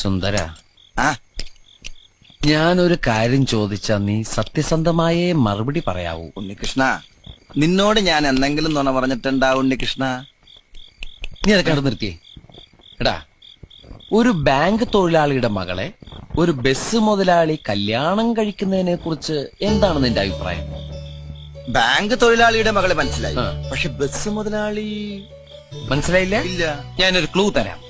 സുന്ദര. ഞാനൊരു കാര്യം ചോദിച്ചാ നീ സത്യസന്ധമായേ മറുപടി പറയാവൂ. ഉണ്ണികൃഷ്ണ നിന്നോട് ഞാൻ എന്തെങ്കിലും നുണ പറഞ്ഞിട്ടുണ്ടാ ഉണ്ണികൃഷ്ണ? നീ അത് കണ്ടു നിർത്തിയേ. എടാ ഒരു ബാങ്ക് തൊഴിലാളിയുടെ മകളെ ഒരു ബസ് മുതലാളി കല്യാണം കഴിക്കുന്നതിനെ കുറിച്ച് എന്താണ് നിന്റെ അഭിപ്രായം? ബാങ്ക് തൊഴിലാളിയുടെ മകളെ മനസ്സിലായി. ആ. പക്ഷെ ബസ് മുതലാളി മനസ്സിലായില്ല? ഇല്ല. ഞാനൊരു ക്ലൂ തരാം.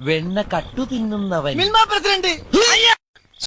വെണ്ണ കട്ടു തിന്നുന്നവൻ. മിൽമ പ്രസിഡന്റ്.